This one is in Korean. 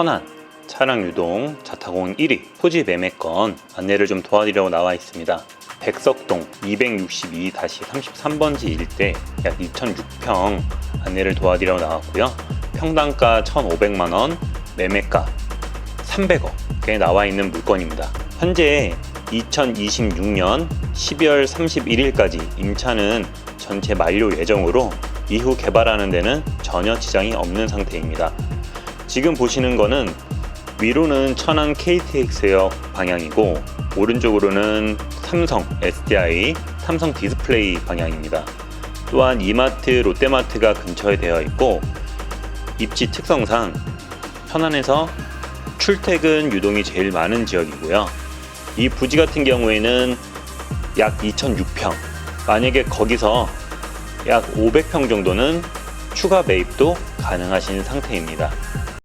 천안 차량 유동 자타공 1위 토지 매매건 안내를 좀 도와드리려고 나와 있습니다. 백석동 262-33번지 일대 약 2,006평 안내를 도와드리려고 나왔고요. 평당가 1,500만 원, 매매가 300억에 나와 있는 물건입니다. 현재 2026년 12월 31일까지 임차는 전체 만료 예정으로 이후 개발하는 데는 전혀 지장이 없는 상태입니다. 지금 보시는 거는 위로는 천안 KTX역 방향이고 오른쪽으로는 삼성 SDI 삼성 디스플레이 방향입니다. 또한 이마트 롯데마트가 근처에 되어 있고 입지 특성상 천안에서 출퇴근 유동이 제일 많은 지역이고요. 이 부지 같은 경우에는 약 2,006평. 만약에 거기서 약 500평 정도는 추가 매입도 가능하신 상태입니다.